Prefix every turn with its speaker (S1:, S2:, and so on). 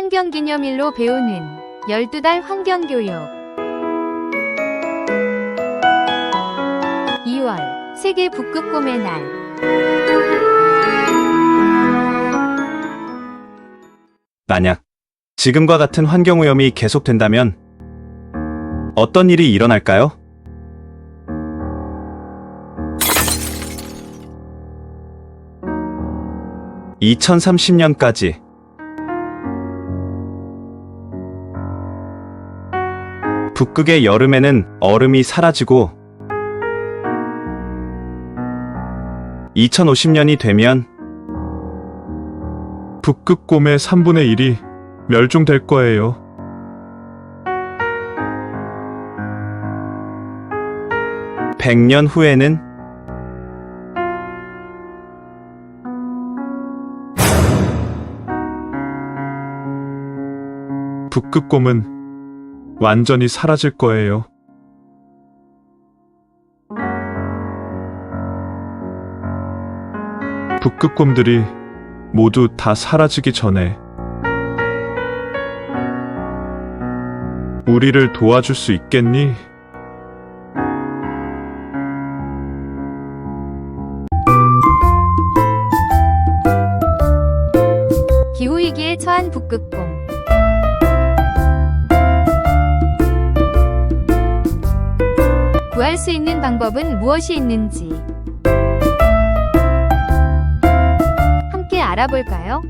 S1: 환경기념일로 배우는 12달 환경교육 2월 세계 북극곰의 날
S2: 만약 지금과 같은 환경오염이 계속된다면 어떤 일이 일어날까요? (2030년까지) 북극의 여름에는 얼음이 사라지고 2050년이 되면
S3: 북극곰의 3분의 1이 멸종될 거예요.
S2: 백 년 후에는
S3: 북극곰은 완전히 사라질 거예요. 북극 곰들이 모두 다 사라지기 전에 우리를 도와줄 수 있겠니?
S1: 기후위기에 처한 북극곰 구할 수 있는 방법은 무엇이 있는지 함께 알아볼까요?